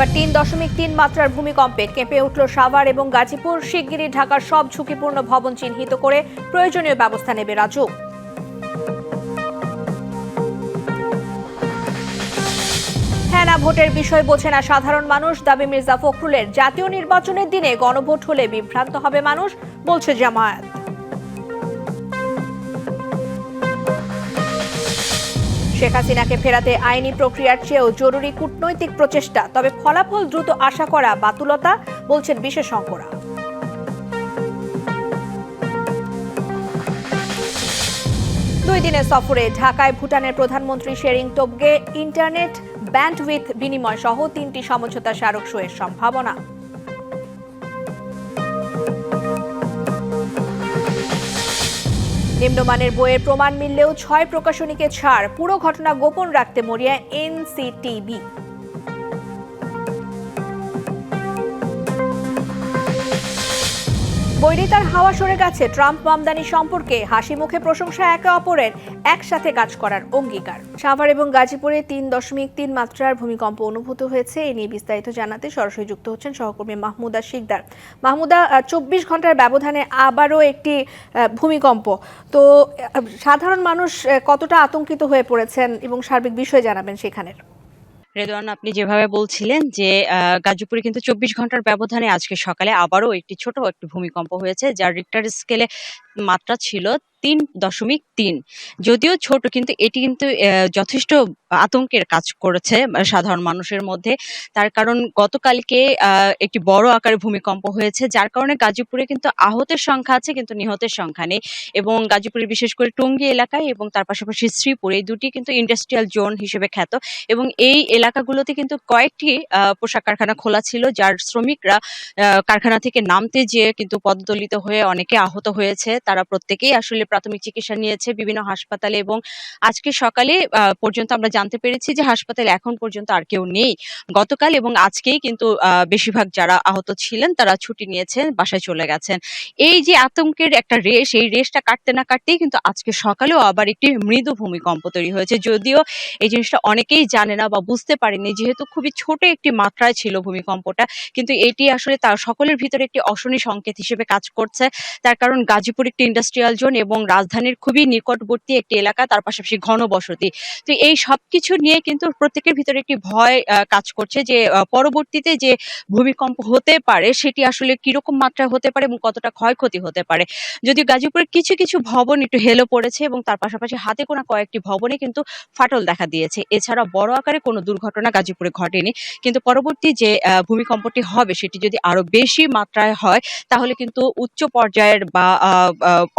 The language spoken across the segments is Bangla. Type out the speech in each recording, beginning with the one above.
এবার তিন দশমিক তিন মাত্রার ভূমিকম্পে কেঁপে উঠল সাভার এবং গাজীপুর। শিগগিরই ঢাকার সব ঝুঁকিপূর্ণ ভবন চিহ্নিত করে প্রয়োজনীয় ব্যবস্থা নেবে রাজু। হ্যাঁ না, ভোটের বিষয় বোঝে না সাধারণ মানুষ। দাবি মির্জা ফখরুলের। জাতীয় নির্বাচনের দিনে গণভোট হলে বিভ্রান্ত হবে মানুষ, বলছে জামায়াত। শেখ হাসিনাকে ফেরাতে আইনি প্রক্রিয়ার চেয়েও জরুরি কূটনৈতিক প্রচেষ্টা, তবে ফলাফল দ্রুত আশা করা বাতুলতা, বলছেন বিশেষজ্ঞরা। দুই দিনের সফরে ঢাকায় ভুটানের প্রধানমন্ত্রী শেরিং তোবগে ইন্টারনেট ব্যান্ডউইথ বিনিময় সহ তিনটি সমঝোতা স্মারক সইয়ের সম্ভাবনা। নিম্নমানের বইয়ের প্রমাণ মিললেও ছয় প্রকাশনীকে ছাড়। পুরো ঘটনা গোপন রাখতে মরিয়া এনসিটিবি বৈরিতার হাওয়া সরে গেছে ট্রাম্প আমদানি সম্পর্কে। হাসি মুখে প্রশংসা একে অপরের, একসাথে কাজ করার অঙ্গীকার। সাভার এবং গাজীপুরে তিন দশমিক তিন মাত্রার ভূমিকম্প অনুভূত হয়েছে। এ নিয়ে বিস্তারিত জানাতে সরাসরি যুক্ত হচ্ছেন সহকর্মী মাহমুদা শিকদার। মাহমুদা চব্বিশ ঘণ্টার ব্যবধানে আবারও একটি ভূমিকম্প। তো সাধারণ মানুষ কতটা আতঙ্কিত হয়ে পড়েছেন এবং সার্বিক বিষয় জানাবেন সেখানের? রেদওয়ান আপনি যেভাবে বলছিলেন যে গাজীপুরে কিন্তু চব্বিশ ঘণ্টার ব্যবধানে আজকে সকালে আবারও একটি ছোট একটি ভূমিকম্প হয়েছে, যার রিক্টার স্কেলে মাত্রা ছিল তিন দশমিক তিন। যদিও ছোট, কিন্তু এটি কিন্তু যথেষ্ট আতঙ্কের কাজ করেছে সাধারণ মানুষের মধ্যে। তার কারণ, গতকালকে একটি বড় আকারে ভূমিকম্প হয়েছে, যার কারণে গাজীপুরে কিন্তু আহতের সংখ্যা আছে, কিন্তু নিহতের সংখ্যা নেই। এবং গাজীপুরের বিশেষ করে টঙ্গী এলাকায় এবং তার পাশাপাশি শ্রীপুর এই দুটি কিন্তু ইন্ডাস্ট্রিয়াল জোন হিসেবে খ্যাত। এবং এই এলাকাগুলোতে কিন্তু কয়েকটি পোশাক কারখানা খোলা ছিল, যার শ্রমিকরা কারখানা থেকে নামতে যেয়ে কিন্তু পদদলিত হয়ে অনেকে আহত হয়েছে। তারা প্রত্যেকেই আসলে প্রাথমিক চিকিৎসা নিয়েছে বিভিন্ন হাসপাতালে এবং আজকে সকালে পর্যন্ত আমরা জানতে পেরেছি যে হাসপাতালে এখন পর্যন্ত আর কেউ নেই। গতকাল এবং আজকেই কিন্তু বেশিরভাগ যারা আহত ছিলেন তারা ছুটি নিয়েছেন, বাসায় চলে গেছেন। এই যে আতঙ্কের একটা রেশ, এই রেশটা কাটতে না কাটতেই কিন্তু আজকে সকালেও আবার একটি মৃদু ভূমিকম্প তৈরি হয়েছে। যদিও এই জিনিসটা অনেকেই জানে না বা বুঝতে পারেনি, যেহেতু খুবই ছোট একটি মাত্রায় ছিল ভূমিকম্পটা, কিন্তু এটি আসলে তার সকলের ভিতরে একটি অশনি সংকেত হিসেবে কাজ করছে। তার কারণ গাজীপুর একটি ইন্ডাস্ট্রিয়াল জোন এবং রাজধানীর খুবই নিকটবর্তী একটি এলাকা, তার পাশাপাশি ঘনবসতি তো এই সব কিছু নিয়ে কিন্তু প্রত্যেকের ভিতরে একটি ভয় কাজ করছে যে পরবর্তীতে যে ভূমিকম্প হতে পারে, সেটি আসলে কীরকম মাত্রায় হতে পারে এবং কতটা ক্ষয়ক্ষতি হতে পারে। যদিও গাজীপুরের কিছু কিছু ভবন একটু হেলো পড়েছে এবং তার পাশাপাশি হাতে গোনা কয়েকটি ভবনে কিন্তু ফাটল দেখা দিয়েছে। এছাড়া বড় আকারে কোনো দুর্ঘটনা গাজীপুরে ঘটেনি। কিন্তু পরবর্তী যে ভূমিকম্পটি হবে, সেটি যদি আরও বেশি মাত্রায় হয়, তাহলে কিন্তু উচ্চ পর্যায়ের বা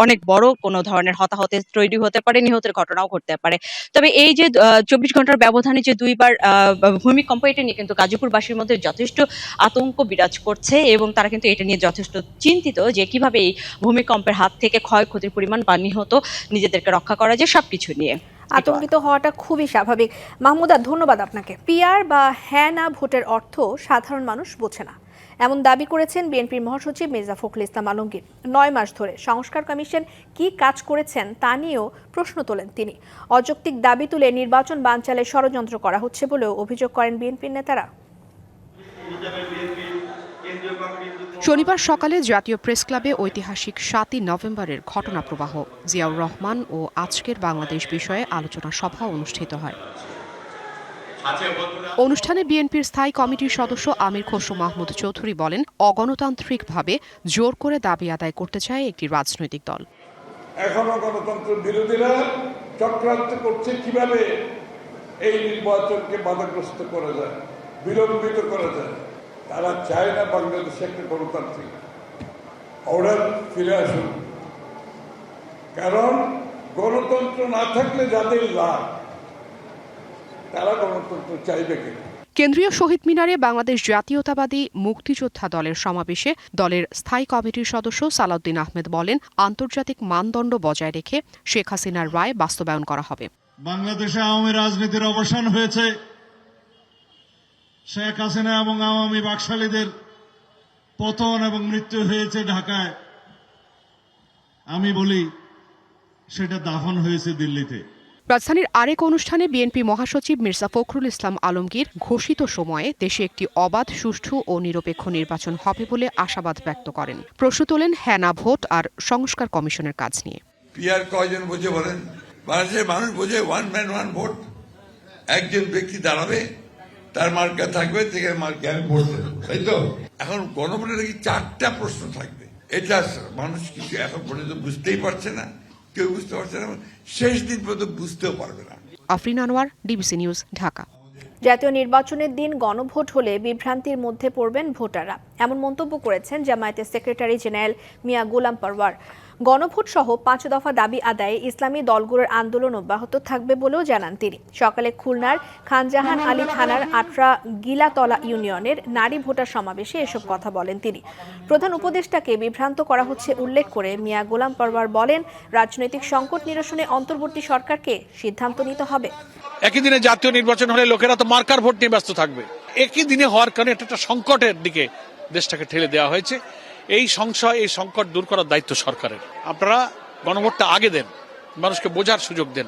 অনেক বড় কোনো ধরনের হতাহতের তৈরি হতে পারে, নিহতের ঘটনাও ঘটতে পারে। তবে এই যে চব্বিশ ঘণ্টার ব্যবধানে যে দুইবার ভূমিকম্প এটা নিয়ে কিন্তু গাজীপুরবাসীর মধ্যে যথেষ্ট আতঙ্ক বিরাজ করছে এবং তারা কিন্তু এটা নিয়ে যথেষ্ট চিন্তিত যে কীভাবে এই ভূমিকম্পের হাত থেকে ক্ষয়ক্ষতির পরিমাণ বা নিহত নিজেদেরকে রক্ষা করা যায় সবকিছু নিয়ে। আতঙ্কিত হওয়াটা খুবই স্বাভাবিক। মাহমুদা, ধন্যবাদ আপনাকে। পিয়ার বা হ্যাঁ না ভোটের অর্থ সাধারণ মানুষ বোঝে না। এমন দাবি করেছেন বিএনপির মহাসচিব মির্জা ফখরুল ইসলাম আলমগীর। নয় মাস ধরে সংস্কার কমিশন কি কাজ করেছেন তা নিয়েও প্রশ্ন তোলেন তিনি। অযৌক্তিক দাবি তুলে নির্বাচন বানচালে ষড়যন্ত্র করা হচ্ছে বলেও অভিযোগ করেন বিএনপির নেতারা। শনিবার সকালে জাতীয় প্রেস ক্লাবে ঐতিহাসিক সাতই নভেম্বরের ঘটনা প্রবাহ জিয়াউর রহমান ও আজকের বাংলাদেশ বিষয়ে আলোচনা সভা অনুষ্ঠিত হয়। অনুষ্ঠানে বিএনপির স্থায়ী কমিটির সদস্য আমির খসরু মাহমুদ চৌধুরী বলেন অগণতান্ত্রিকভাবে জোর করে দাবি আদায় করতে চায় একটি রাজনৈতিক দল। এখনও গণতন্ত্র বিরোধীরা চক্রান্ত করছে কীভাবে এই নির্বাচনকে বাধাগ্রস্ত করা যায় বিলম্বিত করা যায়। তারা চায় না বাংলাদেশে একটা গণতান্ত্রিক। অর্ডার ফিরে আসুন। কারণ গণতন্ত্র না থাকলে যাদের লাভ তারা গণতন্ত্র চাইবে কিনা কেন্দ্রীয় শহীদ মিনারে বাংলাদেশ জাতীয়তাবাদী মুক্তিযোদ্ধা দলের সমাবেশে দলের স্থায়ী কমিটির সদস্য সালাউদ্দিন আহমেদ বলেন আন্তর্জাতিক মানদণ্ড বজায় রেখে শেখ হাসিনার রায় বাস্তবায়ন করা হবে। বাংলাদেশে আওয়ামী রাজনীতির অবসান হয়েছে। শেখ হাসিনা এবং আওয়ামী বাকশালীদের পতন এবং মৃত্যু হয়েছে ঢাকায়। আমি বলি সেটা দাফন হয়েছে দিল্লিতে। রাজধানীর আরেক অনুষ্ঠানে বিএনপি মহাসচিব মির্জা ফখরুল ইসলাম আলমগীর ঘোষিত সময়ে দেশে একটি অবাধ, সুষ্ঠু ও নিরপেক্ষ নির্বাচন হবে বলে আশাবাদ ব্যক্ত করেন। প্রশ্ন তোলেন হ্যানা ভোট আর সংস্কার কমিশনের কাজ নিয়ে। পিয়ার কয়জন বোঝে বলেন? বাংলাদেশের মানুষ বোঝে ওয়ান ম্যান ওয়ান ভোট একজন ব্যক্তি দাঁড়াবে, তার মার্কা থাকবে থেকে মার্কে আমি ভোট দেবো, তাই তো? এখন গণভোটের নাকি চারটা প্রশ্ন থাকবে। এটা মানুষ কিছু এখন পর্যন্ত বুঝতেই পারছে না। কেউ বুঝতে পারছে না শেষ দিন পর্যন্ত বুঝতেও পারবে না। Afrin Anwar DBC news Dhaka. জাতীয় নির্বাচনের দিন গণভোট হলে বিভ্রান্তির মধ্যে পড়বেন ভোটাররা। এমন মন্তব্য করেছেন জামায়াতের সেক্রেটারি জেনারেল মিয়া গোলাম পারওয়ার। গণভোট সহ পাঁচ দফা দাবি আদায়ে ইসলামী দলগুলোর আন্দোলন অব্যাহত থাকবে বলেও জানান তিনি। সকালে খুলনার খানজাহান আলী থানার আটরা গিলাতলা ইউনিয়নের নারী ভোটার সমাবেশে এসব কথা বলেন তিনি। প্রধান উপদেষ্টাকে বিভ্রান্ত করা হচ্ছে উল্লেখ করে মিয়া গোলাম পরবার বলেন, রাজনৈতিক সংকট নিরসনে অন্তর্বর্তী সরকারকে সিদ্ধান্ত নিতে হবে। একই দিনে জাতীয় নির্বাচন হলে লোকেরা তো মার্কার ভোট নিয়ে ব্যস্ত থাকবে। একই দিনে হওয়ার কারণে একটা সংকটের দিকে দেশটাকে ঠেলে দেওয়া হয়েছে। এই সংশয়, এই সংকট দূর করার দায়িত্ব সরকারের। আপনারা গণভোটটা আগে দেন, মানুষকে বোঝার সুযোগ দেন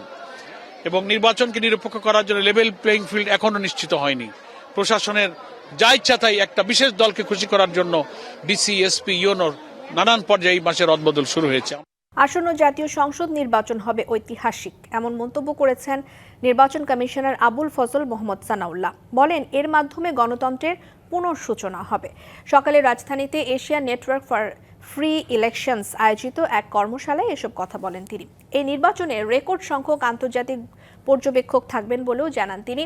এবং নির্বাচনকে নিরপেক্ষ করার জন্য লেভেল প্লেইং ফিল্ড এখনও নিশ্চিত হয়নি। প্রশাসনের যা ইচ্ছা তাই একটা বিশেষ দলকে খুশি করার জন্য ডিসি এসপি ইউনোর নানান পর্যায়ে এই মাসের রদবদল শুরু হয়েছে। আসন্ন জাতীয় সংসদ নির্বাচন হবে ঐতিহাসিক, এমন মন্তব্য করেছেন নির্বাচন কমিশনার আবুল ফজল মোহাম্মদ সানাউল্লাহ বলেন, এর মাধ্যমে গণতন্ত্রের পুনঃসূচনা হবে। সকালে রাজধানীতে Asia network for free elections আয়োজিত এক কর্মশালায় এসব কথা বলেন তিনি। এই নির্বাচনে রেকর্ড সংখ্যক আন্তর্জাতিক পর্যবেক্ষক থাকবেন বলেও জানান তিনি।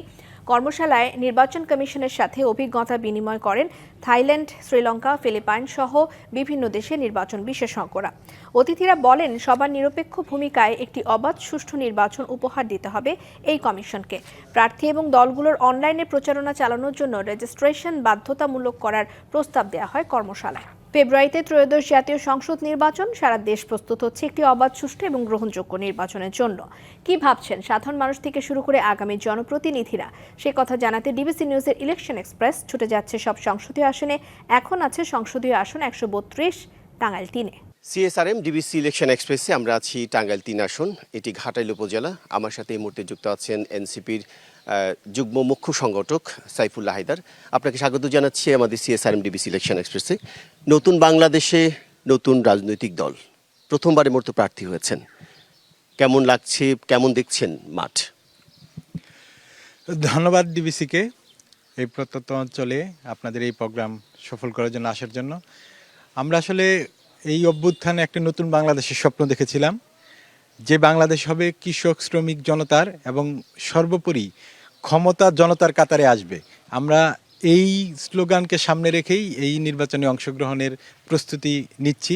কর্মশালায় নির্বাচন কমিশনের সাথে অভিজ্ঞতা বিনিময় করেন থাইল্যান্ড, শ্রীলঙ্কা, ফিলিপাইন সহ বিভিন্ন দেশে নির্বাচন বিশেষজ্ঞরা। অতিথিরা বলেন, সবার নিরপেক্ষ ভূমিকায় একটি অবাধ সুষ্ঠু নির্বাচন উপহার দিতে হবে এই কমিশনকে। প্রার্থী এবং দলগুলোর অনলাইনে প্রচারণা চালানোর জন্য রেজিস্ট্রেশন বাধ্যতামূলক করার প্রস্তাব দেওয়া হয় কর্মশালায়। ফেব্রুয়ারিতে ত্রয়োদশ জাতীয় সংসদ নির্বাচন। সারা দেশ প্রস্তুত হচ্ছে একটি অবাধ, সুষ্ঠু এবং গ্রহণযোগ্য নির্বাচনের জন্য। কি ভাবছেন সাধারণ মানুষ থেকে শুরু করে আগামী জনপ্রতিনিধিরা? সে কথা জানাতে ডিবিসি নিউজের ইলেকশন এক্সপ্রেস ছুটে যাচ্ছে সব সংসদীয় আসনে। এখন আছে সংসদীয় আসন একশো বত্রিশ, টাঙ্গাইল তিনে। সিএসআরএম, ডিবিসি ইলেকশন এক্সপ্রেসে আমরা আছি টাঙ্গাইল তিন আসন। এটি ঘাটাইল উপজেলা। আমার সাথে এই মুহূর্তে যুক্ত আছেন এনসিপির যুগ্ম মুখ্য সংগঠক সাইফুল্লাহ হায়দার, আপনাকে স্বাগত জানাচ্ছি আমাদের সিএসআরএম ডিবিসি ইলেকশন এক্সপ্রেসে নতুন বাংলাদেশে নতুন রাজনৈতিক দল, প্রথমবারের মতো প্রার্থী হয়েছেন। কেমন লাগছে, কেমন দেখছেন মাঠ? ধন্যবাদ ডিবিসিকে এই প্রত্যন্ত অঞ্চলে আপনাদের এই প্রোগ্রাম সফল করার জন্য, আসার জন্য। আমরা আসলে এই অভ্যুত্থানে একটা নতুন বাংলাদেশের স্বপ্ন দেখেছিলাম। যে বাংলাদেশ হবে কৃষক, শ্রমিক, জনতার এবং সর্বোপরি ক্ষমতা জনতার কাতারে আসবে। আমরা এই স্লোগানকে সামনে রেখেই এই নির্বাচনে অংশগ্রহণের প্রস্তুতি নিচ্ছি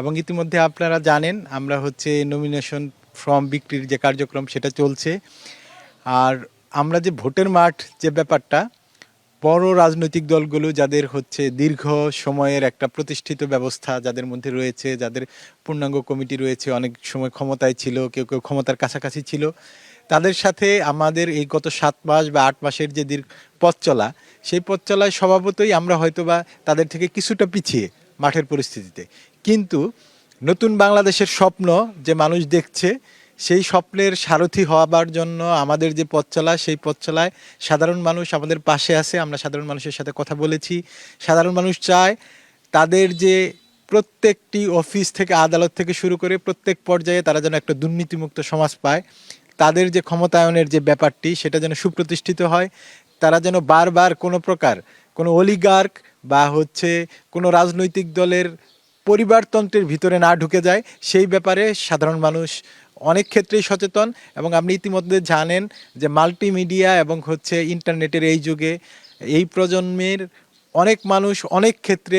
এবং ইতিমধ্যে আপনারা জানেন, আমরা হচ্ছে নমিনেশন ফর্ম বিক্রির যে কার্যক্রম সেটা চলছে। আর আমরা যে ভোটের মাঠ যে ব্যাপারটা, বড় রাজনৈতিক দলগুলো যাদের হচ্ছে দীর্ঘ সময়ের একটা প্রতিষ্ঠিত ব্যবস্থা যাদের মধ্যে রয়েছে, যাদের পূর্ণাঙ্গ কমিটি রয়েছে, অনেক সময় ক্ষমতায় ছিল, কেউ কেউ ক্ষমতার কাছাকাছি ছিল তাদের সাথে আমাদের এই গত সাত মাস বা আট মাসের যে দীর্ঘ পথ চলা, সেই পথ চলায় স্বভাবতই আমরা হয়তোবা তাদের থেকে কিছুটা পিছিয়ে মাঠের পরিস্থিতিতে। কিন্তু নতুন বাংলাদেশের স্বপ্ন যে মানুষ দেখছে, সেই স্বপ্নের সারথি হওয়ার জন্য আমাদের যে পথ চলা, সেই পথ চলায় সাধারণ মানুষ আমাদের পাশে আছে, আমরা সাধারণ মানুষের সাথে কথা বলেছি। সাধারণ মানুষ চায় তাদের যে প্রত্যেকটি অফিস থেকে, আদালত থেকে শুরু করে প্রত্যেক পর্যায়ে তারা যেন একটা দুর্নীতিমুক্ত সমাজ পায়। তাদের যে ক্ষমতায়নের যে ব্যাপারটি, সেটা যেন সুপ্রতিষ্ঠিত হয়, তারা যেন বারবার কোনো প্রকার কোনো অলিগার্ক বা হচ্ছে কোনো রাজনৈতিক দলের পরিবারতন্ত্রের ভিতরে না ঢুকে যায়, সেই ব্যাপারে সাধারণ মানুষ অনেক ক্ষেত্রেই সচেতন এবং আপনি ইতিমধ্যে জানেন যে মাল্টিমিডিয়া এবং হচ্ছে ইন্টারনেটের এই যুগে এই প্রজন্মের অনেক মানুষ অনেক ক্ষেত্রে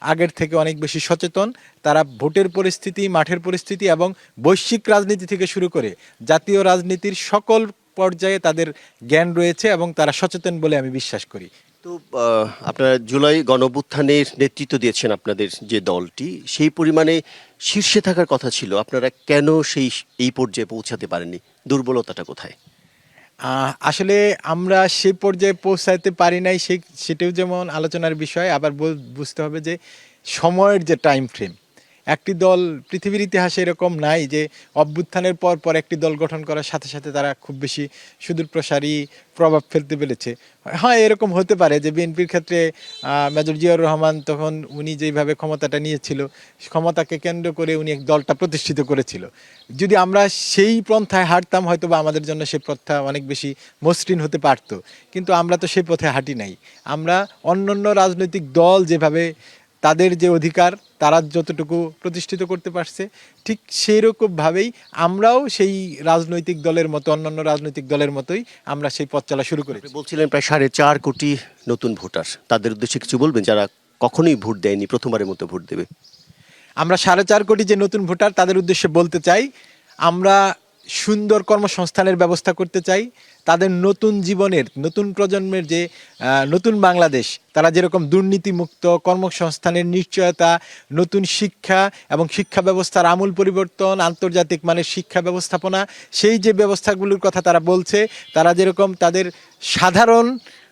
আগের থেকে অনেক বেশি সচেতন। তারা ভোটের পরিস্থিতি, মাঠের পরিস্থিতি এবং বৈশ্বিক রাজনীতি থেকে শুরু করে জাতীয় রাজনীতির সকল পর্যায়ে তাদের জ্ঞান রয়েছে এবং তারা সচেতন বলে আমি বিশ্বাস করি। তো আপনারা জুলাই গণঅভ্যুত্থানের নেতৃত্ব দিয়েছেন আপনাদের যে দলটি, সেই পরিমাণে শীর্ষে থাকার কথা ছিল। আপনারা কেন সেই, এই পর্যায়ে পৌঁছাতে পারেননি? দুর্বলতাটা কোথায়? আসলে আমরা সে পর্যায়ে পৌঁছাতে পারি নাই সে সেটাও যেমন আলোচনার বিষয়, আবার বুঝতে হবে যে সময়ের যে টাইম ফ্রেম একটি দল পৃথিবীর ইতিহাসে এরকম নাই যে অভ্যুত্থানের পর পর একটি দল গঠন করার সাথে সাথে তারা খুব বেশি সুদূর প্রসারী প্রভাব ফেলতে পেরেছে। হ্যাঁ এরকম হতে পারে যে বিএনপির ক্ষেত্রে মেজর জিয়াউর রহমান তখন উনি যেভাবে ক্ষমতাটা নিয়েছিল, ক্ষমতাকে কেন্দ্র করে উনি এক দলটা প্রতিষ্ঠিত করেছিল। যদি আমরা সেই পন্থায় হাঁটতাম হয়তো বা আমাদের জন্য সে প্রথা অনেক বেশি মসৃণ হতে পারতো। কিন্তু আমরা তো সেই পথে হাঁটি নাই। আমরা অন্যান্য রাজনৈতিক দল যেভাবে তাদের যে অধিকার তারা যতটুকু প্রতিষ্ঠিত করতে পারছে ঠিক সেই রকমভাবেই আমরাও সেই রাজনৈতিক দলের মতো অন্যান্য রাজনৈতিক দলের মতোই আমরা সেই পথ চলা শুরু করেছি। বলছিলেন প্রায় সাড়ে চার কোটি নতুন ভোটার। তাদের উদ্দেশ্যে কিছু বলবেন? যারা কখনোই ভোট দেয়নি প্রথমবারের মতো ভোট দেবে। আমরা সাড়ে চার কোটি যে নতুন ভোটার তাদের উদ্দেশ্যে বলতে চাই আমরা সুন্দর কর্মসংস্থানের ব্যবস্থা করতে চাই তাদের নতুন জীবনের, নতুন প্রজন্মের যে নতুন বাংলাদেশ, তারা যেরকম দুর্নীতিমুক্ত কর্মসংস্থানের নিশ্চয়তা, নতুন শিক্ষা এবং শিক্ষা ব্যবস্থার আমূল পরিবর্তন, আন্তর্জাতিক মানের শিক্ষা ব্যবস্থাপনা, সেই যে ব্যবস্থাগুলোর কথা তারা বলছে, তারা যেরকম তাদের সাধারণ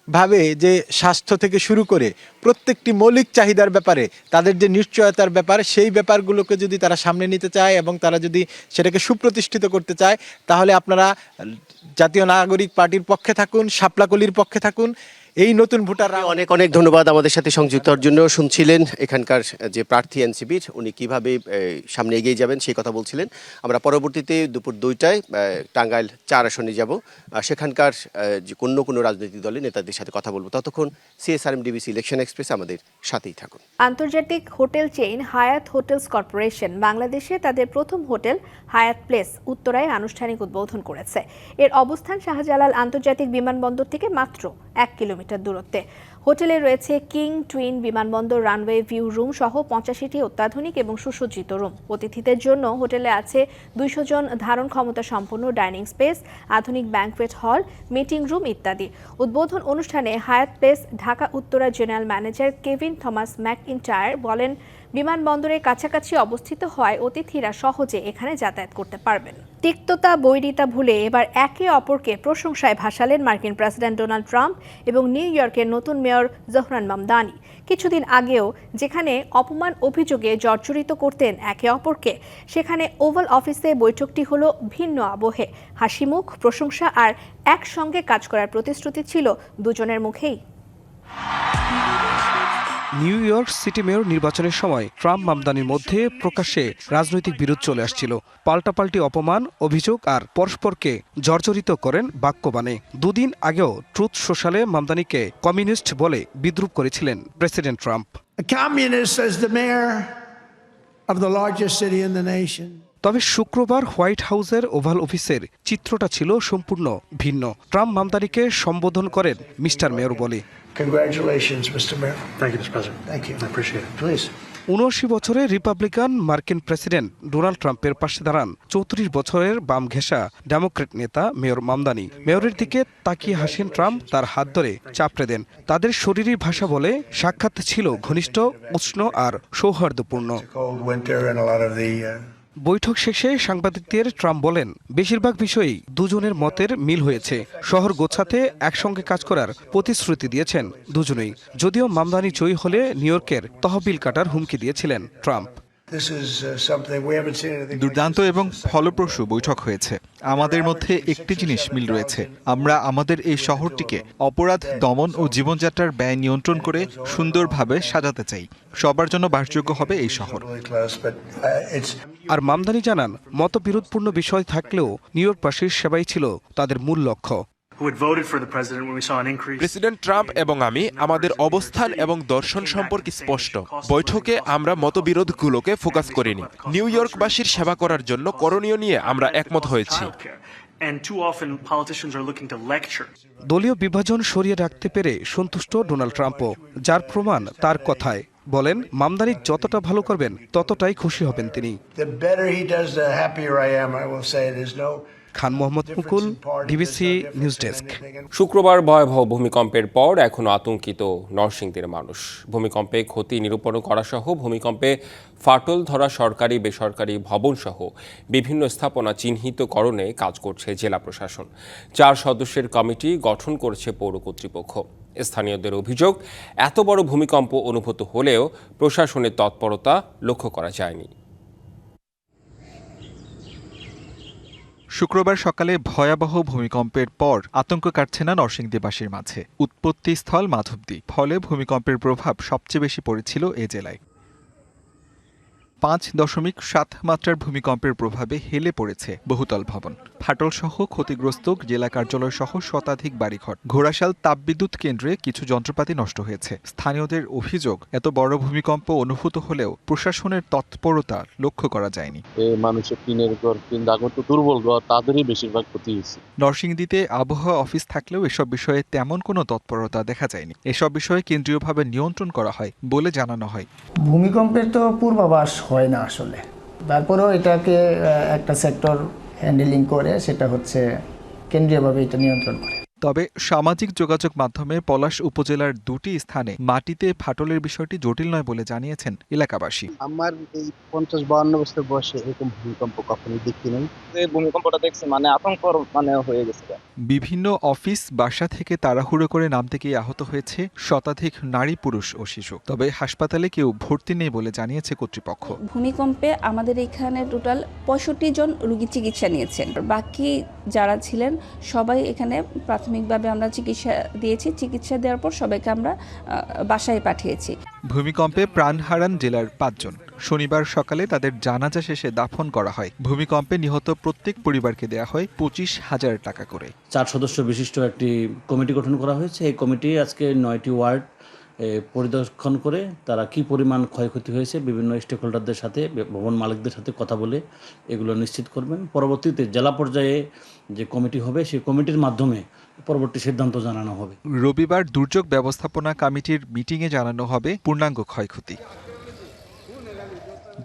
ভাবে যে স্বাস্থ্য থেকে শুরু করে প্রত্যেকটি মৌলিক চাহিদার ব্যাপারে, তাদের যে নিশ্চয়তার ব্যাপার, সেই ব্যাপারগুলোকে যদি তারা সামনে নিতে চায় এবং তারা যদি সেটাকে সুপ্রতিষ্ঠিত করতে চায়, তাহলে আপনারা জাতীয় নাগরিক পার্টির পক্ষে থাকুন সাপলাকলির পক্ষে থাকুন এই নতুন ভোটাররা অনেক অনেক ধন্যবাদ আমাদের সাথে সংযুক্ত হওয়ার জন্য শুনছিলেন। এখানকার যে প্রার্থী এনসিপির উনি কীভাবে সামনে এগিয়ে যাবেন সেই কথা বলছিলেন। আমরা পরবর্তীতে দুপুর দুইটায় টাঙ্গাইল চার আসনে যাব। আর সেখানকার যে কোনো কোনো রাজনৈতিক দলের নেতাদের সাথে কথা বলব। ততক্ষণ সিএসআরএম ডিবিসি ইলেকশন এক্সপ্রেস আমাদের সাথেই থাকুন। আন্তর্জাতিক hotel chain Hyatt hotels corporation বাংলাদেশে তাদের প্রথম হোটেল হায়াত প্লেস উত্তরায় আনুষ্ঠানিক উদ্বোধন করেছে। এর অবস্থান শাহজালাল আন্তর্জাতিক বিমানবন্দর থেকে মাত্র এক কিলোমিটার। দূরত্বে। হোটেলে রয়েছে কিং টুইন বিমানবন্দর, রানওয়ে ভিউ রুম সহ পঁচাশিটি অত্যাধুনিক এবং সুসজ্জিত রুম। অতিথিদের জন্য হোটেলে আছে দুইশো জন ধারণ ক্ষমতা সম্পন্ন ডাইনিং স্পেস, আধুনিক ব্যাংকুয়েট হল, মিটিং রুম ইত্যাদি। উদ্বোধন অনুষ্ঠানে Hyatt place, Dhaka Uttara general manager Kevin Thomas McIntyre বলেন, বিমানবন্দরের কাছাকাছি অবস্থিত হওয়ায় অতিথিরা সহজে এখানে যাতায়াত করতে পারবেন। তিক্ততা, বৈরিতা ভুলে এবার একে অপরকে প্রশংসায় ভাসালেন মার্কিন প্রেসিডেন্ট ডোনাল্ড ট্রাম্প এবং নিউ ইয়র্কের নতুন মেয়র জহরান মামদানি। কিছুদিন আগেও যেখানে অপমান অভিযোগে জর্জরিত করতেন একে অপরকে, সেখানে ওভাল অফিসে বৈঠকটি হলো ভিন্ন আবহে। হাসিমুখ, প্রশংসা আর একসঙ্গে কাজ করার প্রতিশ্রুতি ছিল দুজনের মুখেই। নিউ ইয়র্ক সিটি মেয়র নির্বাচনের সময় ট্রাম্প মামদানির মধ্যে প্রকাশ্যে রাজনৈতিক বিরোধ চলে আসছিল। পাল্টাপাল্টি অপমান, অভিযোগ আর পরস্পরকে জর্জরিত করেন বাক্যবাণে। দুদিন আগেও ট্রুথ সোশ্যালে মামদানিকে কমিউনিস্ট বলে বিদ্রুপ করেছিলেন president Trump. Communist as the mayor of the largest city. তবে শুক্রবার হোয়াইট হাউসের ওভাল অফিসের চিত্রটা ছিল সম্পূর্ণ ভিন্ন। ট্রাম্প মামদানিকে সম্বোধন করেন মিস্টার মেয়র বলে. উনআশি বছরে রিপাবলিকান মার্কিন প্রেসিডেন্ট ডোনাল্ড ট্রাম্পের পাশে দাঁড়ান চৌত্রিশ বছরের বাম ঘেঁষা ডেমোক্রেট নেতা মেয়র মামদানি। মেয়রের দিকে তাকিয়ে হাসেন ট্রাম্প তার হাত ধরে চাপড়ে দেন তাদের শরীরী ভাষা বলে সাক্ষাৎ ছিল ঘনিষ্ঠ উষ্ণ আর সৌহার্দ্যপূর্ণ। বৈঠক শেষে সাংবাদিকদের ট্রাম্প বলেন, বেশিরভাগ বিষয়েই দুজনের মতের মিল হয়েছে। শহর গোছাতে একসঙ্গে কাজ করার প্রতিশ্রুতি দিয়েছেন দুজনেই। যদিও মামদানি জয়ী হলে নিউ ইয়র্কের তহবিল কাটার হুমকি দিয়েছিলেন ট্রাম্প। Uh, দুর্দান্ত এবং ফলপ্রসূ বৈঠক হয়েছে। আমাদের মধ্যে একটি জিনিস মিল রয়েছে। আমরা আমাদের এই শহরটিকে অপরাধ দমন ও জীবনযাত্রার ব্যয় নিয়ন্ত্রণ করে সুন্দরভাবে সাজাতে চাই। সবার জন্য বাসযোগ্য হবে এই শহর। uh, আর মামদানি জানান মতবিরোধপূর্ণ বিষয় থাকলেও নিউ ইয়র্কবাসীর সেবাই ছিল তাদের মূল লক্ষ্য। Who had voted for the president when we saw an increase? President Trump এবং আমি আমাদের অবস্থান এবং দর্শন সম্পর্কে স্পষ্ট। বৈঠকে আমরা মতবিরোধগুলোকে ফোকাস করিনি। নিউ ইয়র্কবাসীর সেবা করার জন্য করণীয় নিয়ে আমরা একমত হয়েছি. দলীয় বিভাজন সরিয়ে রাখতে পেরে সন্তুষ্ট ডোনাল্ড ট্রাম্পও যার প্রমাণ তার কথায়। বলেন মামদানি যতটা ভালো করবেন ততটাই খুশি হবেন তিনি। Khan Mohammad Mukul DBC news desk শুক্রবার ভয়াবহ ভূমিকম্পের পর এখনও আতঙ্কিত নরসিংদীর মানুষ। ভূমিকম্পে ক্ষতি নিরূপণ করা সহ ভূমিকম্পে ফাটল ধরা সরকারি, বেসরকারি ভবনসহ বিভিন্ন স্থাপনা চিহ্নিতকরণে কাজ করছে জেলা প্রশাসন। চার সদস্যের কমিটি গঠন করেছে পৌর কর্তৃপক্ষ। স্থানীয়দের অভিযোগ, এত বড় ভূমিকম্প অনুভূত হলেও প্রশাসনের তৎপরতা লক্ষ্য করা যায়নি। শুক্রবার সকালে ভয়াবহ ভূমিকম্পের পর আতঙ্ক কাটছে না নরসিংদীবাসীর মাঝে। উৎপত্তিস্থল মাধবদী, ফলে ভূমিকম্পের প্রভাব সবচেয়ে বেশি পড়েছিল এ জেলায়। পাঁচ দশমিক সাত মাত্রার ভূমিকম্পের প্রভাবে হেলে পড়েছে বহুতল ভবন। ফাটল সহ ক্ষতিগ্রস্ত জেলা কার্যালয় সহ শতাধিক বাড়িঘর। ঘোড়াশাল তাপবিদ্যুৎ কেন্দ্রে কিছু যন্ত্রপাতি নষ্ট হয়েছে। স্থানীয়দের অভিযোগ এত বড় ভূমিকম্প অনুভূত হলেও প্রশাসনের তৎপরতা লক্ষ্য করা যায়নি। মানুষের টিনের ঘর কিংবা দুর্বল ঘর তাদেরই বেশিরভাগ ক্ষতি হয়েছে। নরসিংদীতে আবহাওয়া অফিস থাকলেও এসব বিষয়ে তেমন কোনো তৎপরতা দেখা যায়নি। এসব বিষয়ে কেন্দ্রীয়ভাবে নিয়ন্ত্রণ করা হয় বলে জানানো হয়। ভূমিকম্পের তো পূর্বাভাস হয় না আসলে। তারপরেও এটাকে একটা সেক্টর হ্যান্ডেলিং করে, সেটা হচ্ছে কেন্দ্রীয়ভাবে এটা নিয়ন্ত্রণ করে। তবে সামাজিক যোগাযোগ মাধ্যমে পলাশ উপজেলার দুটি স্থানে মাটিতে ফাটলের বিষয়টি জটিল নয় বলে জানিয়েছেন এলাকাবাসী। আমার এই পঞ্চাশ বাহান্ন বছর বয়সে এরকম ভূমিকম্প কখনোই দেখি নাই। এই ভূমিকম্পটা দেখছি মানে আতঙ্কর মানে হয়ে গেছে বিভিন্ন অফিস বাসা থেকে তাড়াহুড়ো করে নামতে গিয়ে আহত হয়েছে শতাধিক নারী পুরুষ ও শিশু। তবে হাসপাতালে কেউ ভর্তি নেই বলে জানিয়েছে কর্তৃপক্ষ। ভূমিকম্পে আমাদের এখানে টোটাল পঁয়ষট্টি জন রুগী চিকিৎসা নিয়েছেন। বাকি যারা ছিলেন সবাই এখানে প্রাথমিকভাবে আমরা চিকিৎসা দিয়েছি। চিকিৎসা দেওয়ার পর সবাইকে আমরা বাসায় পাঠিয়েছি। ভূমিকম্পে প্রাণ হারান জেলার পাঁচজন। শনিবার সকালে তাদের জানাজা শেষে দাফন করা হয়। ভূমিকম্পে নিহত প্রত্যেক পরিবারকে দেয়া হয় পঁচিশ হাজার টাকা করে। চার সদস্য বিশিষ্ট একটি কমিটি গঠন করা হয়েছে। এই কমিটি আজকে নয়টি ওয়ার্ড পরিদর্শন করে তারা কি পরিমাণ ক্ষয়ক্ষতি হয়েছে বিভিন্ন স্টেক হোল্ডারদের সাথে ভবন মালিকদের সাথে কথা বলে এগুলো নিশ্চিত করবেন। পরবর্তীতে জেলা পর্যায়ে যে কমিটি হবে সেই কমিটির মাধ্যমে পরবর্তী সিদ্ধান্ত জানানো হবে। রবিবার দুর্যোগ ব্যবস্থাপনা কমিটির মিটিংয়ে জানানো হবে পূর্ণাঙ্গ ক্ষয়ক্ষতি।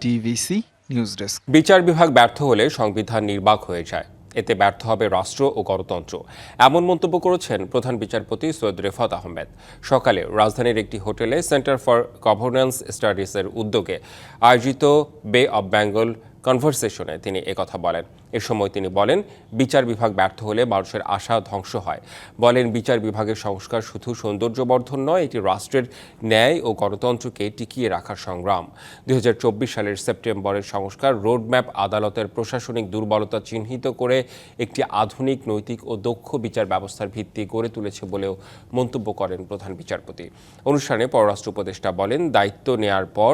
DBC news desk. বিচার বিভাগ ব্যর্থ হলে সংবিধান নির্বাক হয়ে যায়। এতে ব্যর্থ হবে রাষ্ট্র ও গণতন্ত্র। এমন মন্তব্য করেছেন প্রধান বিচারপতি সৈয়দ রেফাত আহমেদ। সকালে রাজধানীর একটি হোটেলে সেন্টার ফর গভর্নেন্স স্টাডিজের উদ্যোগে আয়োজিত বে অব বেঙ্গল কনভারসেশনে তিনি একথা বলেন। এ সময় তিনি বলেন, বিচার বিভাগ ব্যর্থ হলে মানুষের আশা ধ্বংস হয়। বলেন, বিচার বিভাগের সংস্কার শুধু সৌন্দর্যবর্ধন নয়, এটি রাষ্ট্রের ন্যায় ও গণতন্ত্রকে টিকিয়ে রাখার সংগ্রাম। দু হাজার চব্বিশ সালের সেপ্টেম্বরের সংস্কার রোডম্যাপ আদালতের প্রশাসনিক দুর্বলতা চিহ্নিত করে একটি আধুনিক নৈতিক ও দক্ষ বিচার ব্যবস্থার ভিত্তি গড়ে তুলেছে বলেও মন্তব্য করেন প্রধান বিচারপতি। অনুষ্ঠানে পররাষ্ট্র উপদেষ্টা বলেন, দায়িত্ব নেয়ার পর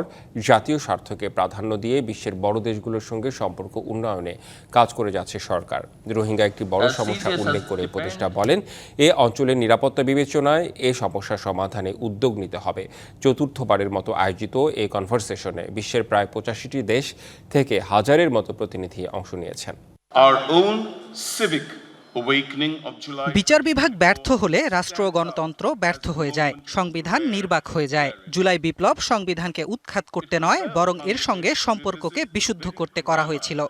জাতীয় স্বার্থকে প্রাধান্য দিয়ে বিশ্বের বড় দেশগুলোর সঙ্গে সম্পর্ক উন্নয়নে কাজ করে যাচ্ছে সরকার। রোহিঙ্গা একটি বড় সমস্যা উল্লেখ করে উপদেষ্টা বলেন এ অঞ্চলের নিরাপত্তা বিবেচনায় এ সমস্যা সমাধানে উদ্যোগ নিতে হবে। চতুর্থবারের মতো আয়োজিত এই কনভারসেশনে বিশ্বের প্রায় পঁচাশিটি দেশ থেকে হাজারের মতো প্রতিনিধি অংশ নিয়েছেন. বিচার বিভাগ ব্যর্থ হলে রাষ্ট্র গণতন্ত্র ব্যর্থ হয়ে যায় সংবিধান নির্বাক হয়ে যায়। জুলাই বিপ্লব সংবিধানকে উৎখাত করতে নয় বরং এর সঙ্গে সম্পর্ককে বিশুদ্ধ করতে করা হয়েছিল।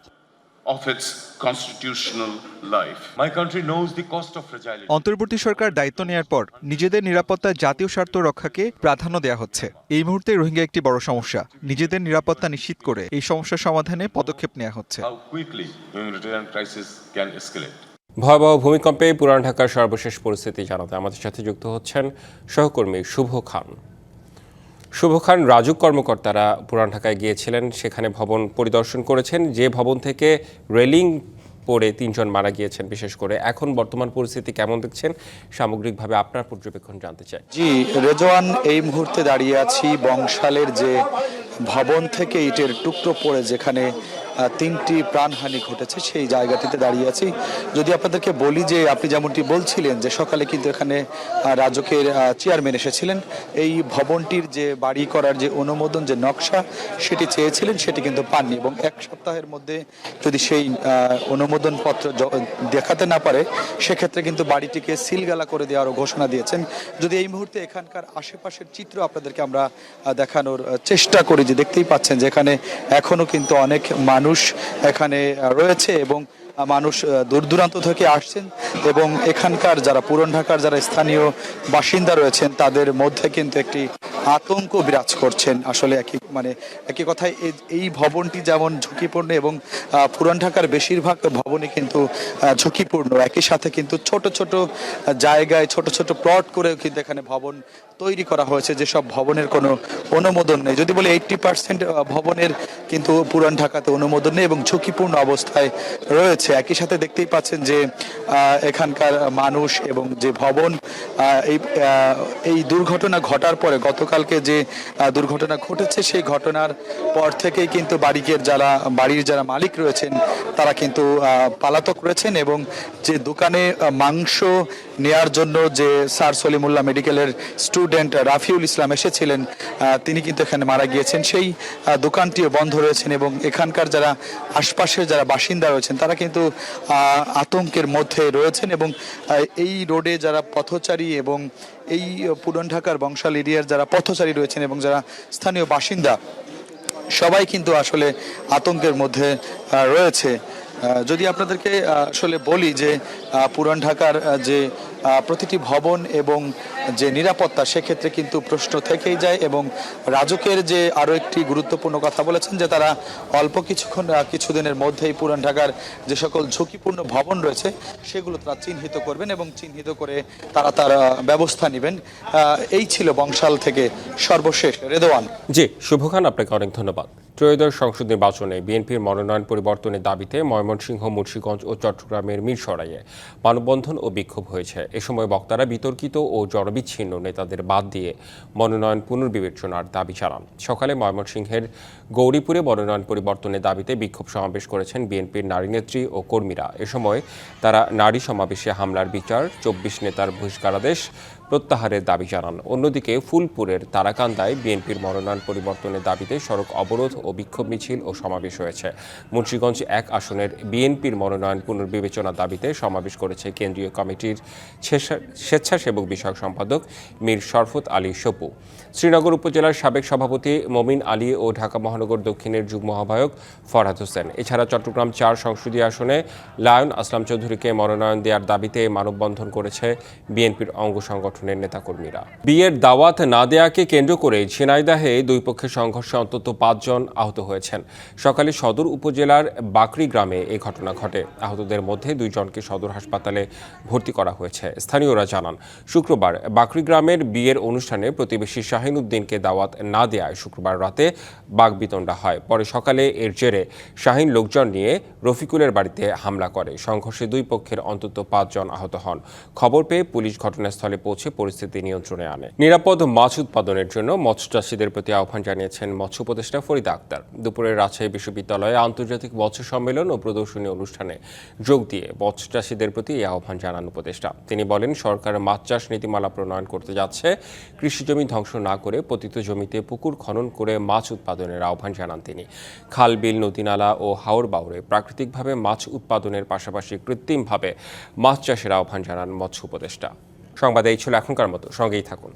অন্তর্বর্তী সরকার দায়িত্ব নেওয়ার পর নিজেদের নিরাপত্তা জাতীয় স্বার্থ রক্ষাকে প্রাধান্য দেওয়া হচ্ছে। এই মুহূর্তে রোহিঙ্গা একটি বড় সমস্যা। নিজেদের নিরাপত্তা নিশ্চিত করে এই সমস্যা সমাধানে পদক্ষেপ নেওয়া হচ্ছে। How quickly humanitarian crisis can escalate. ভয়াবহ ভূমিকম্পে পুরান ঢাকার সর্বশেষ পরিস্থিতি জানাতে আমাদের সাথে যুক্ত হচ্ছেন সহকর্মী শুভ খান। শুভ খান রাজুক কর্মকর্তারা পুরান ঢাকায় গিয়েছিলেন। সেখানে ভবন পরিদর্শন করেছেন। যে ভবন থেকে রেলিং পড়ে তিনজন মারা গিয়েছেন, বিশেষ করে। এখন বর্তমান পরিস্থিতি কেমন দেখছেন? সামগ্রিকভাবে আপনার পর্যবেক্ষণ জানতে চাই। জি, রেজওয়ান, এই মুহূর্তে দাঁড়িয়ে আছি বংশালের যে ভবন থেকে ইটের টুকরো পড়ে, যেখানে তিনটি প্রাণহানি ঘটেছে, সেই জায়গাটিতে দাঁড়িয়ে আছি। যদি আপনাদেরকে বলি যে আপনি যেমনটি বলছিলেন যে সকালে কিন্তু এখানে রাজকের চেয়ারম্যান এসেছিলেন, এই ভবনটির যে বাড়ি করার যে অনুমোদন, যে নকশা, সেটি চেয়েছিলেন, সেটি কিন্তু পাননি এবং এক সপ্তাহের মধ্যে যদি সেই অনুমোদন পত্র দেখাতে না পারে, সেক্ষেত্রে কিন্তু বাড়িটিকে সিলগালা করে দেওয়ারও ঘোষণা দিয়েছেন। যদি এই মুহূর্তে এখানকার আশেপাশের চিত্র আপনাদেরকে আমরা দেখানোর চেষ্টা করি যে দেখতেই পাচ্ছেন যে এখানে এখনও কিন্তু অনেক মানুষ এখানে রয়েছে এবং মানুষ দূর দূরান্ত থেকে আসছেন এবং এখানকার যারা পুরন ঢাকার যারা স্থানীয় বাসিন্দা রয়েছেন, তাদের মধ্যে কিন্তু একটি আতঙ্ক বিরাজ করছেন। আসলে একই মানে একই কথায় এই- ভবনটি যেমন ঝুঁকিপূর্ণ এবং পুরান ঢাকার বেশিরভাগ ভবনই কিন্তু ঝুঁকিপূর্ণ। একই সাথে কিন্তু ছোট ছোট জায়গায় ছোট ছোট প্লট করেও কিন্তু এখানে ভবন তৈরি করা হয়েছে যেসব ভবনের কোনো অনুমোদন নেই। যদি বলি এইটটি পার্সেন্ট ভবনের কিন্তু পুরান ঢাকাতে অনুমোদন নেই এবং ঝুঁকিপূর্ণ অবস্থায় রয়েছে। একই সাথে দেখতেই পাচ্ছেন যে এখানকার মানুষ এবং যে ভবন এই এই দুর্ঘটনা ঘটার পরে, গতকালকে যে দুর্ঘটনা ঘটেছে সেই ঘটনার পর থেকেই কিন্তু বাড়ির যারা বাড়ির যারা মালিক রয়েছেন, তারা কিন্তু পালাতক রয়েছেন এবং যে দোকানে মাংস নেয়ার জন্য যে স্যার সলিমুল্লাহ মেডিকেলের স্টুডেন্ট রাফিউল ইসলাম এসেছিলেন তিনি কিন্তু এখানে মারা গিয়েছেন। সেই দোকানটিও বন্ধ রয়েছেন এবং এখানকার যারা আশপাশের যারা বাসিন্দা রয়েছেন, তারা কিন্তু আতঙ্কের মধ্যে রয়েছেন এবং এই রোডে যারা পথচারী এবং এই পুরন ঢাকার বংশাল এরিয়ার যারা পথচারী রয়েছেন এবং যারা স্থানীয় বাসিন্দা, সবাই কিন্তু আসলে আতঙ্কের মধ্যে রয়েছে। যদি আপনাদেরকে আসলে বলি যে পুরান ঢাকার যে প্রতিটি ভবন এবং যে নিরাপত্তা, সেক্ষেত্রে কিন্তু প্রশ্ন থেকেই যায় এবং রাজুকের যে আরও একটি গুরুত্বপূর্ণ কথা বলেছেন যে তারা অল্প কিছুক্ষণ কিছুদিনের মধ্যেই পুরান ঢাকার যে সকল ঝুঁকিপূর্ণ ভবন রয়েছে, সেগুলো তারা চিহ্নিত করবেন এবং চিহ্নিত করে তারা তার ব্যবস্থা নেবেন। এই ছিল বংশাল থেকে সর্বশেষ রেদওয়ান জি শুভ খান আপনাকে অনেক ধন্যবাদ। ত্রয়োদশ সংসদ নির্বাচনে বিএনপির মনোনয়ন পরিবর্তনের দাবিতে ময়মনসিংহ, মুন্সিগঞ্জ ও চট্টগ্রামের মিরসরাইয়ে মানববন্ধন ও বিক্ষোভ হয়েছে। এ সময় বক্তারা বিতর্কিত ও জনবিচ্ছিন্ন নেতাদের বাদ দিয়ে মনোনয়ন পুনর্বিবেচনার দাবি চালান সকালে ময়মনসিংহের গৌরীপুরে মনোনয়ন পরিবর্তনের দাবিতে বিক্ষোভ সমাবেশ করেছেন বিএনপির নারী নেত্রী ও কর্মীরা। এ সময় তারা নারী সমাবেশে হামলার বিচার, চব্বিশ নেতার বহিষ্কারাদেশ প্রত্যাহারের দাবি জানান। অন্যদিকে ফুলপুরের তারাকান্দায় বিএনপির মনোনয়ন পরিবর্তনের দাবিতে সড়ক অবরোধ ও বিক্ষোভ মিছিল ও সমাবেশ হয়েছে। মুন্সীগঞ্জ এক আসনের বিএনপির মনোনয়ন পুনর্বিবেচনার দাবিতে সমাবেশ করেছে কেন্দ্রীয় কমিটির স্বেচ্ছাসেবক বিষয়ক সম্পাদক মীর শরফত আলী সপু। শ্রীনগর উপজেলার সাবেক সভাপতি মমিন আলী ও ঢাকা মহানগর দক্ষিণের যুগ্ম আহ্বায়ক ফরহাদ হোসেন। এছাড়া চট্টগ্রাম চার সংসদীয় আসনে লায়ন আসলাম চৌধুরীকে মনোনয়ন দেওয়ার দাবিতে মানববন্ধন করেছে বিএনপির অঙ্গ সংগঠনের নেতাকর্মীরা। বিয়ের দাওয়াত না দেয়াকে কেন্দ্র করে ঝিনাইদাহে দুই পক্ষের সংঘর্ষে অন্তত পাঁচজন আহত হয়েছেন। সকালে সদর উপজেলার বাকরি গ্রামে এই ঘটনা ঘটে। আহতদের মধ্যে দুইজনকে সদর হাসপাতালে ভর্তি করা হয়েছে। স্থানীয়রা জানান, শুক্রবার বাকরি গ্রামের বিয়ের অনুষ্ঠানে প্রতিবেশী শাহিন উদ্দিনকে দাওয়াত না দেয়ায় শুক্রবার রাতে বাগবিতণ্ডা হয়। পরে সকালে এর জেরে শাহিন লোকজন নিয়ে রফিকুলের বাড়িতে হামলা করে। সংঘর্ষে দুই পক্ষের অন্তত পাঁচজন আহত হন। খবর পেয়ে পুলিশ ঘটনাস্থলে পৌঁছে পরিস্থিতি নিয়ন্ত্রণে আনে। নিরাপদ মাছ উৎপাদনের জন্য মৎস্য চাষীদের প্রতি আহ্বান জানিয়েছেন মৎস্য উপদেষ্টা ফরিদা আক্তার দুপুরে রাজশাহী বিশ্ববিদ্যালয়ে আন্তর্জাতিক মৎস্য সম্মেলন ও প্রদর্শনী অনুষ্ঠানে যোগ দিয়ে মৎস্য চাষীদের প্রতি এই আহ্বান জানান উপদেষ্টা। তিনি বলেন, সরকার মাছ চাষ নীতিমালা প্রণয়ন করতে যাচ্ছে। কৃষি জমি ধ্বংস না করে পতিত জমিতে পুকুর খনন করে মাছ উৎপাদনের আহ্বান জানান তিনি। খাল, বিল, নদীনালা ও হাওর বাউরে প্রাকৃতিকভাবে মাছ উৎপাদনের পাশাপাশি কৃত্রিমভাবে মাছ চাষের আহ্বান জানান মৎস্য উপদেষ্টা। সংবাদে এই ছিল এখনকার মতো। সঙ্গেই থাকুন।